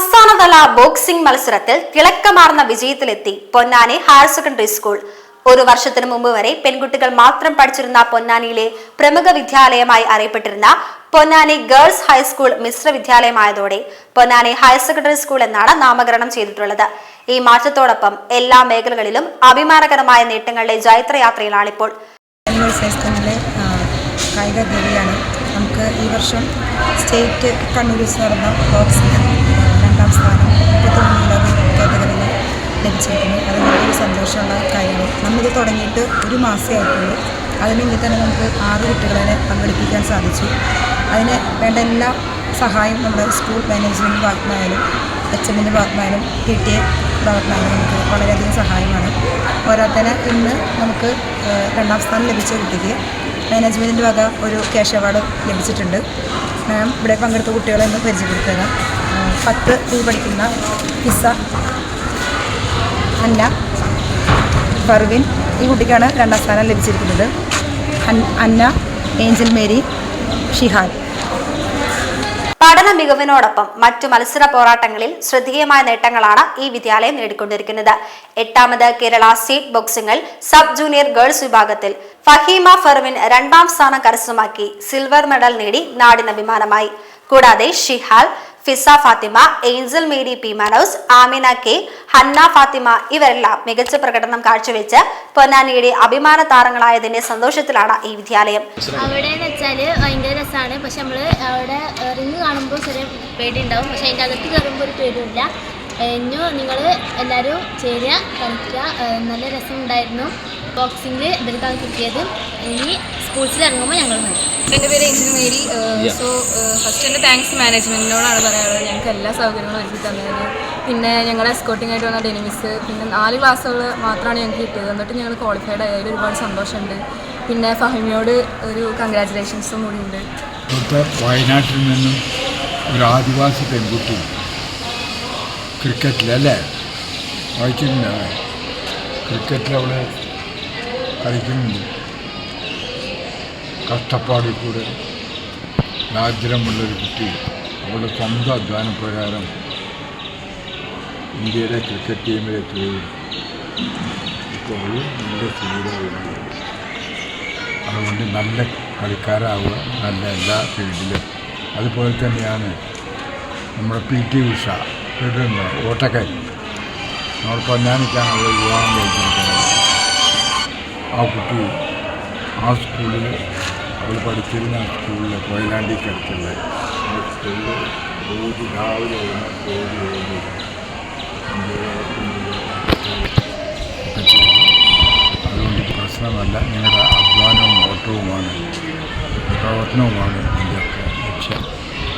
സംസ്ഥാനതല ബോക്സിംഗ് മത്സരത്തിൽ തിളക്കമാർന്ന വിജയത്തിലെത്തി പൊന്നാനി ഹയർ സെക്കൻഡറി സ്കൂൾ. ഒരു വർഷത്തിനു മുമ്പ് വരെ പെൺകുട്ടികൾ മാത്രം പഠിച്ചിരുന്ന പൊന്നാനിയിലെ പ്രമുഖ വിദ്യാലയമായി അറിയപ്പെട്ടിരുന്ന പൊന്നാനി ഗേൾസ് ഹൈസ്കൂൾ മിശ്ര വിദ്യാലയമായതോടെ പൊന്നാനി ഹയർ സെക്കൻഡറി സ്കൂൾ എന്നാണ് നാമകരണം ചെയ്തിട്ടുള്ളത്. ഈ മാറ്റത്തോടൊപ്പം എല്ലാ മേഖലകളിലും അഭിമാനകരമായ നേട്ടങ്ങളുടെ ജൈത്രയാത്രയിലാണിപ്പോൾ. കായിക ദേവിയാണ് നമുക്ക് ഈ വർഷം സ്റ്റേറ്റ് വെച്ച് നടന്ന ബോക്സിംഗ് രണ്ടാം സ്ഥാനം മുപ്പത്തിമൂന്ന് കിലോ കാറ്റഗറിയിൽ ലഭിച്ചിരിക്കുന്നു. അത് വലിയൊരു സന്തോഷമുള്ള കാര്യമാണ്. നമ്മിത് തുടങ്ങിയിട്ട് ഒരു മാസമേ ആയിട്ടുള്ളൂ. അതിനുള്ളിൽ തന്നെ നമുക്ക് ആറ് കുട്ടികളെ പങ്കെടുപ്പിക്കാൻ സാധിച്ചു. അതിന് വേണ്ട എല്ലാ സഹായം നമ്മുടെ സ്കൂൾ മാനേജ്മെന്റ് ഭാഗത്തുനിന്നായാലും എച്ച് എമ്മിന്റെ ഭാഗത്തുനിന്നായാലും പി ടി എ ഭാഗത്തുനിന്നായാലും നമുക്ക് വളരെയധികം സഹായമാണ്. പോരാത്തതിന് ഇന്ന് നമുക്ക് രണ്ടാം സ്ഥാനം ലഭിച്ച കുട്ടിക്ക് മാനേജ്മെന്റിന്റെ വക ഒരു ക്യാഷ് അവാർഡ് ലഭിച്ചിട്ടുണ്ട്. മാം ഇവിടെ പങ്കെടുത്ത കുട്ടികളെ ഒന്ന് പരിചയപ്പെടുത്തുക. പത്ത് ബി പഠിക്കുന്ന പിസ്സ അന്ന ഫർവിൻ ഈ കുട്ടിക്കാണ് രണ്ടാം സ്ഥാനം ലഭിച്ചിരിക്കുന്നത്. Anna Angel Mary Shihan. പഠന മികവിനോടൊപ്പം മറ്റു മത്സര പോരാട്ടങ്ങളിൽ ശ്രദ്ധേയമായ നേട്ടങ്ങളാണ് ഈ വിദ്യാലയം നേടിക്കൊണ്ടിരിക്കുന്നത്. എട്ടാമത് കേരള സ്റ്റേറ്റ് ബോക്സിംഗിൽ സബ് ജൂനിയർ ഗേൾസ് വിഭാഗത്തിൽ ഫഹീമ ഫർവിൻ രണ്ടാം സ്ഥാനം കരസ്ഥമാക്കി സിൽവർ മെഡൽ നേടി നാടിന് അഭിമാനമായി. കൂടാതെ Shihal Fiza Fathima Angel Mary P Manos Amina K Hanna Fathima ഇവരെല്ലാം മികച്ച പ്രകടനം കാഴ്ചവെച്ച് പൊന്നാനിയുടെ അഭിമാന താരങ്ങളായതിന്റെ സന്തോഷത്തിലാണ് ഈ വിദ്യാലയം. അവിടെ വെച്ചാൽ ഭയങ്കര രസമാണ് പക്ഷെ നമ്മൾ അവിടെ റിങ് കാണുമ്പോൾ ചെറിയ പേടി ഉണ്ടാവും പക്ഷെ അതിന്റെ അകത്ത് കയറുമ്പോൾ ഒരു പേടിയില്ല ഇനിയും നിങ്ങൾ എല്ലാവരും ചേരുക കളിക്കുക നല്ല രസമുണ്ടായിരുന്നു. ബോക്സിങ്ങിൽ ഇവർക്കാണ് കിട്ടിയത്. ഇനി സ്പോർട്സിൽ ഇറങ്ങുമ്പോൾ ഞങ്ങൾ എന്റെ പേര് ഏഞ്ചൽ മേരി. സോ ഫസ്റ്റ് എന്റെ താങ്ക്സ് മാനേജ്മെന്റിനോടാണ് പറയാനുള്ളത് ഞങ്ങൾക്ക് എല്ലാ സൗകര്യങ്ങളും ഒരുക്കി തന്നതിന് പിന്നെ ഞങ്ങളെ എസ്കോട്ടിംഗ് ആയിട്ട് വന്ന ഡെനിമിസ്. പിന്നെ നാല് ക്ലാസ്സുകൾ മാത്രമാണ് ഞങ്ങൾക്ക് കിട്ടിയത്. എന്നിട്ട് ഞങ്ങൾ ക്വാളിഫൈഡ് ആയതിൽ ഒരുപാട് സന്തോഷമുണ്ട്. പിന്നെ ഫഹിമിയോട് ഒരു കൺഗ്രാറ്റുലേഷൻസും കൂടി ഉണ്ട് വയനാട്ടിൽ നിന്നും ഒരു ആദിവാസി പെൺകുട്ടി ക്രിക്കറ്റിലല്ലേ വായിച്ചിട്ടുണ്ട് ക്രിക്കറ്റിൽ അവൾ കളിക്കുന്നുണ്ട്. കഷ്ടപ്പാടിൽ കൂടെ ദാരിദ്ര്യമുള്ളൊരു കുട്ടി അവളുടെ സ്വന്തം അധ്വാനപ്രകാരം ഇന്ത്യയിലെ ക്രിക്കറ്റ് ടീമിലെ പോയി ഇപ്പോൾ അതുകൊണ്ട് നല്ല കളിക്കാരാവുക നല്ല എല്ലാ ഫീൽഡിലും. അതുപോലെ തന്നെയാണ് നമ്മുടെ പി ടി ഉഷ കേട്ടിട്ടുണ്ടോ ഓട്ടക്കാരി. നമ്മൾ പൊന്നാനിക്കാണ് അവൾ വിവാഹം കഴിച്ചിരിക്കുന്നത്. ആ കുട്ടി ആ സ്കൂളിൽ അവൾ പഠിച്ചിരുന്ന സ്കൂളിൽ കൊയിലാണ്ടിക്കടുത്തുള്ള ആ സ്കൂളിൽ റോഡ് രാവിലെ ഒക്കെ ചെയ്യും അതുകൊണ്ട് പ്രശ്നമല്ല. നിങ്ങളുടെ അധ്വാനവും ഓട്ടവുമാണ് പ്രവർത്തനവുമാണ് ഇതിന്റെയൊക്കെ ലക്ഷ്യം.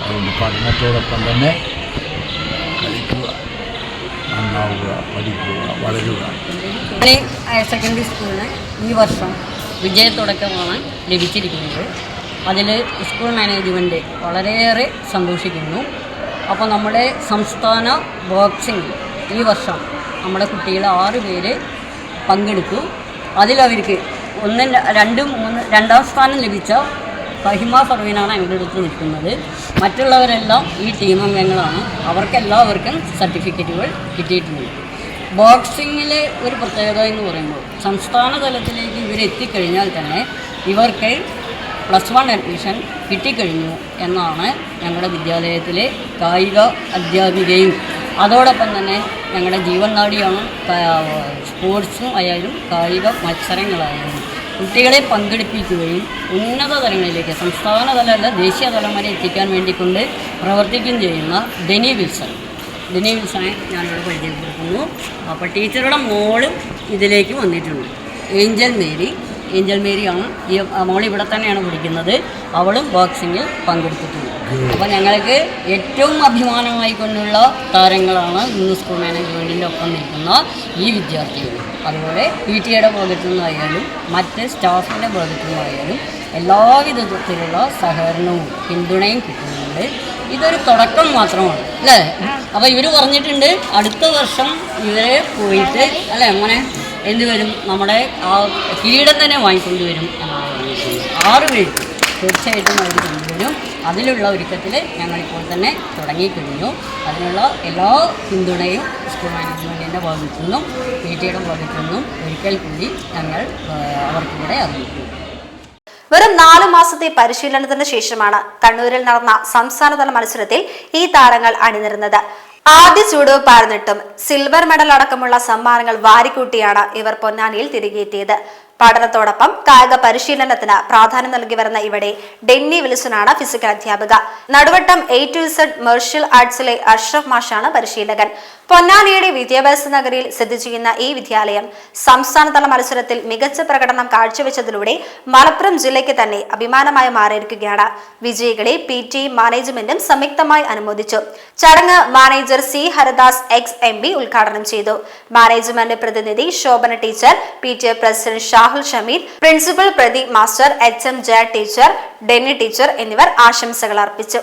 അതുകൊണ്ട് പഠനത്തോടൊപ്പം തന്നെ കളിക്കുക നന്നാവുക പഠിക്കുക വളരുക. ഹയർ സെക്കൻഡറി സ്കൂളിന് ഈ വർഷം വിജയത്തുടക്കമാണ് ലഭിച്ചിരിക്കുന്നത്. അതിൽ സ്കൂൾ മാനേജ്മെന്റ് വളരെയേറെ സന്തോഷിക്കുന്നു. അപ്പോൾ നമ്മുടെ സംസ്ഥാന ബോക്സിംഗ് ഈ വർഷം നമ്മുടെ കുട്ടികൾ ആറ് പേര് പങ്കെടുത്തു. അതിലവർക്ക് ഒന്ന് രണ്ടും മൂന്ന് രണ്ടാം സ്ഥാനം ലഭിച്ച ഫഹിമ ഫർവീനാണ് അവരുടെ അടുത്ത് നിൽക്കുന്നത്. മറ്റുള്ളവരെല്ലാം ഈ ടീം അംഗങ്ങളാണ്. അവർക്കെല്ലാവർക്കും സർട്ടിഫിക്കറ്റുകൾ കിട്ടിയിട്ടുണ്ട്. ബോക്സിങ്ങിലെ ഒരു പ്രത്യേകത എന്ന് പറയുമ്പോൾ സംസ്ഥാന തലത്തിലേക്ക് ഇവരെത്തിക്കഴിഞ്ഞാൽ തന്നെ ഇവർക്ക് പ്ലസ് വൺ അഡ്മിഷൻ കിട്ടിക്കഴിഞ്ഞു എന്നാണ് ഞങ്ങളുടെ വിദ്യാലയത്തിലെ കായിക അധ്യാപികയും അതോടൊപ്പം തന്നെ ഞങ്ങളുടെ ജീവൻ നാടിയാണ് സ്പോർട്സും ആയാലും കായിക മത്സരങ്ങളായാലും കുട്ടികളെ പങ്കെടുപ്പിക്കുകയും ഉന്നത തലങ്ങളിലേക്ക് സംസ്ഥാന തലമല്ല ദേശീയ തലം വരെ എത്തിക്കാൻ വേണ്ടിക്കൊണ്ട് പ്രവർത്തിക്കുകയും ചെയ്യുന്ന ഡെനി വിൽസൺ. ഡെനി വിൽസണെ ഞാനിവിടെ പരിചയപ്പെടുത്തുന്നു. അപ്പോൾ ടീച്ചറുടെ മോളും ഇതിലേക്ക് വന്നിട്ടുണ്ട്. Angel Mary. ഏഞ്ചൽ മേരിയാണ് ഈ മോൾ ഇവിടെ തന്നെയാണ് പഠിക്കുന്നത്. അവളും ബോക്സിങ്ങിൽ പങ്കെടുത്തിട്ടുണ്ട്. അപ്പോൾ ഞങ്ങൾക്ക് ഏറ്റവും അഭിമാനമായി കൊണ്ടുള്ള താരങ്ങളാണ് ഇന്ന് സ്കൂൾ മാനേജ്മെന്റിന്റെ ഒപ്പം നിൽക്കുന്ന ഈ വിദ്യാർത്ഥികൾ. അതുപോലെ പി ടി എയുടെ ഭാഗത്തു നിന്നായാലും മറ്റ് സ്റ്റാഫിന്റെ ഭാഗത്തു നിന്നായാലും എല്ലാവിധത്തിലുള്ള സഹകരണവും പിന്തുണയും കിട്ടുന്നുണ്ട്. ഇതൊരു തുടക്കം മാത്രമാണ് അല്ലേ? അപ്പോൾ ഇവർ പറഞ്ഞിട്ടുണ്ട് അടുത്ത വർഷം ഇവരെ പോയിട്ട് അല്ലേ അങ്ങനെ എന്ത് വരും? നമ്മുടെ ആ കിരീടം തന്നെ വാങ്ങിക്കൊണ്ട് വരും ആറ് പേര് തീർച്ചയായിട്ടും അവർ കൊണ്ടുവരും. അതിലുള്ള ഒരുക്കത്തിൽ ഞങ്ങളിപ്പോൾ തന്നെ തുടങ്ങിക്കഴിഞ്ഞു. അതിനുള്ള എല്ലാ പിന്തുണയും സ്കൂൾ മാനേജ്മെന്റിന്റെ ഭാഗത്തു നിന്നും പി ടിയുടെ ഭാഗത്തു നിന്നും ഒരിക്കൽ കൂടി ഞങ്ങൾ അവർക്കിവിടെ അവർക്ക് അറിയിക്കുന്നു. വെറും നാലു മാസത്തെ പരിശീലനത്തിന് ശേഷമാണ് കണ്ണൂരിൽ നടന്ന സംസ്ഥാനതല മത്സരത്തിൽ ഈ താരങ്ങൾ അണിനിരുന്നത്. ആദ്യ ചൂട് പാർന്നിട്ടും സിൽവർ മെഡൽ അടക്കമുള്ള സമ്മാനങ്ങൾ വാരിക്കൂട്ടിയാണ് ഇവർ പൊന്നാനിയിൽ തിരികെത്തിയത് പഠനത്തോടൊപ്പം കായിക പരിശീലനത്തിന് പ്രാധാന്യം നൽകി വരുന്ന ഇവിടെ ഡെന്നി വിൽസനാണ് ഫിസിക്കൽ അധ്യാപിക. Naduvattom A to Z martial ആർട്സിലെ Ashraf മാഷാണ് പരിശീലകൻ. പൊന്നാനിയുടെ വിദ്യാഭ്യാസ നഗരിയിൽ സ്ഥിതി ചെയ്യുന്ന ഈ വിദ്യാലയം സംസ്ഥാനതല മത്സരത്തിൽ മികച്ച പ്രകടനം കാഴ്ചവെച്ചതിലൂടെ മലപ്പുറം ജില്ലയ്ക്ക് തന്നെ അഭിമാനമായി മാറിയിരിക്കുകയാണ്. വിജയികളെ പി ടി മാനേജ്മെന്റും സംയുക്തമായി അനുമോദിച്ചു. ചടങ്ങ് C Haridas ex M P ഉദ്ഘാടനം ചെയ്തു. മാനേജ്മെന്റ് പ്രതിനിധി Shobhana teacher P T A president Shahul Shameer principal Prathi master H M Jaya teacher Denny teacher എന്നിവർ ആശംസകൾ അർപ്പിച്ചു.